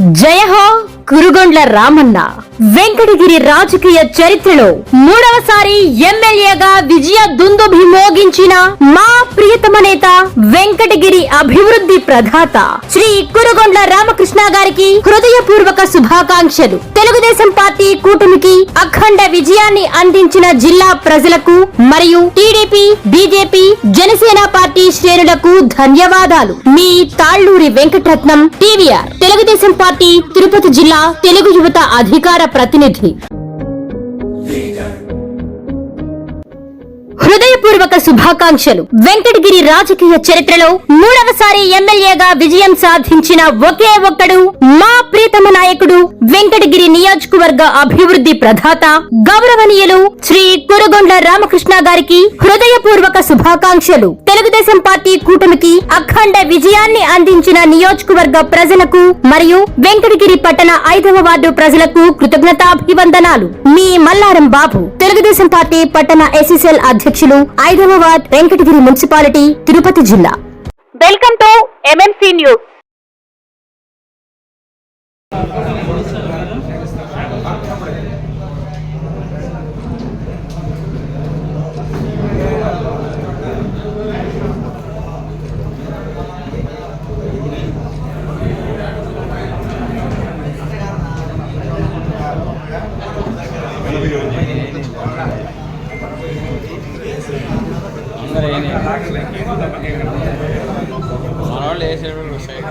జయహో కురుగొండ్ల రామన్న. వెంకటగిరి రాజకీయ చరిత్రలో మూడవసారి ఎమ్మెల్యేగా విజయ దుందుభి మోగించిన మా ప్రియతమ నేత వెంకటగిరి అభివృద్ధి ప్రధాత శ్రీ కురుగొండ్ల రామకృష్ణ గారికి హృదయపూర్వక శుభాకాంక్షలు. తెలుగుదేశం పార్టీ కూటమికి అఖండ విజయాన్ని అందించిన జిల్లా ప్రజలకు మరియు టీడీపీ బీజేపీ జనసేన పార్టీ శ్రేణులకు ధన్యవాదాలు. మీ తాళ్ళూరి వెంకటరత్నం టీవీఆర్. తెలుగుదేశం పార్టీ తిరుపతి జిల్లా తెలుగు యువత అధికార ప్రతినిధి హృదయపూర్వక శుభాకాంక్షలు. వెంకటగిరి రాజకీయ చరిత్రలో మూడవసారి ఎమ్మెల్యేగా విజయం సాధించిన ఒకే ఒక్కడు మా ప్రీతమ నాయకుడు వెంకటగిరి నియోజకవర్గ అభివృద్ధి ప్రధాత గౌరవనీయులు శ్రీ కురుగొండ్ల రామకృష్ణ గారికి హృదయపూర్వక శుభాకాంక్షలు. తెలుగు తెలుగుదేశం పార్టీ కూటమికి అఖండ విజయాన్ని అందించిన నియోజకవర్గ ప్రజలకు మరియు వెంకటగిరి పట్టణ ఐదవ వార్డు ప్రజలకు కృతజ్ఞతాభివందనాలు. మీ మల్లారం బాబు తెలుగుదేశం పార్టీ పట్టణ ఎస్ఎస్ఎల్ అధ్యక్షులు ఐదవ వార్డ్ వెంకటగిరి మున్సిపాలిటీ తిరుపతి జిల్లా. వెల్కమ్ టు ఎంఎంసీ న్యూస్ వాళ్ళు వేసేవాళ్ళు వస్తాయి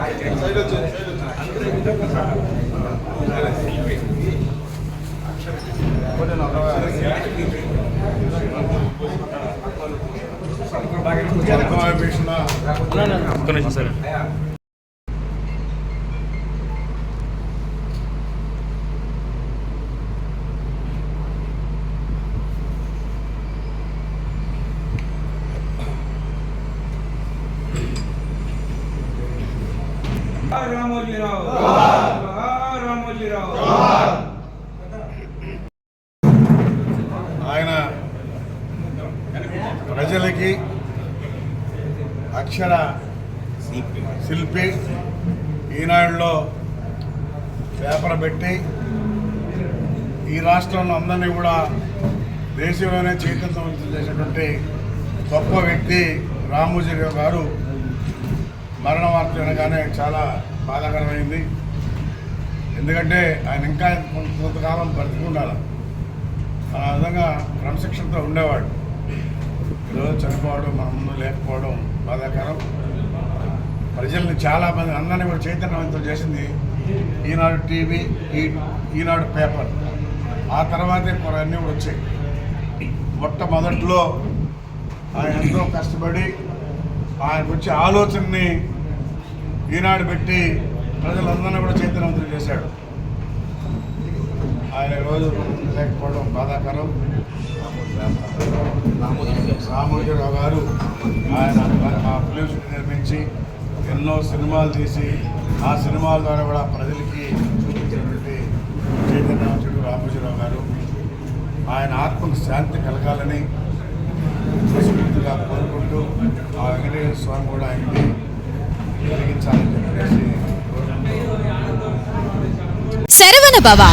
సరే. రామోజీరావు రామోజీరావు ఆయన ప్రజలకి అక్షర శిల్పి. ఈనాడులో పేపర్ పెట్టి ఈ రాష్ట్రంలో అందరినీ కూడా దేశంలోనే చైతన్యవంతం చేసినటువంటి గొప్ప వ్యక్తి రామోజీరావు గారు. మరణ వార్త వినగానే చాలా బాధాకరమైంది. ఎందుకంటే ఆయన ఇంకా కొంత- కొంతకాలం బ్రతికుండాలి ఆ విధంగా క్రమశిక్షణతో ఉండేవాడు. ఈరోజు చనిపోవడం మన ముందు లేకపోవడం బాధాకరం. ప్రజల్ని చాలామంది అందరినీ కూడా చైతన్యవంతం చేసింది ఈనాడు టీవీ ఈ ఈనాడు పేపర్. ఆ తర్వాతే కొన్ని కూడా వచ్చాయి. మొట్టమొదట్లో ఆయన ఎంతో కష్టపడి ఆయన వచ్చే ఆలోచనని ఈనాడు పెట్టి ప్రజలందరినీ కూడా చైతన్యవంతులు చేశాడు. ఆయన రోజు లేకపోవడం బాధాకరం. రామోజీరావు గారు ఆయన ఆ ఫిలిం నిర్మించి ఎన్నో సినిమాలు తీసి ఆ సినిమాల ద్వారా కూడా ప్రజలకి చూపించినటువంటి చైతన్యవంతుడు రామోజీరావు గారు. ఆయన ఆత్మకు శాంతి కలగాలని మనస్ఫూర్తిగా కోరుకుంటూ ఆ వెంకటేశ్వర స్వామి కూడా ఆయన్ని కలిగించాలని చెప్పేసి Saravana Baba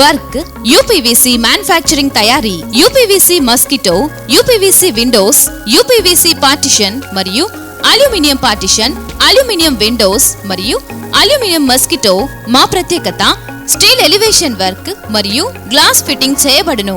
work UPVC manufacturing తయారీ UPVC mosquito UPVC windows UPVC partition మరియు అల్యూమినియం పార్టిషన్ అల్యూమినియం విండోస్ మరియు అల్యూమినియం మస్కిటో మా ప్రత్యేకత స్టీల్ ఎలివేషన్ వర్క్ మరియు గ్లాస్ ఫిట్టింగ్ చేయబడును.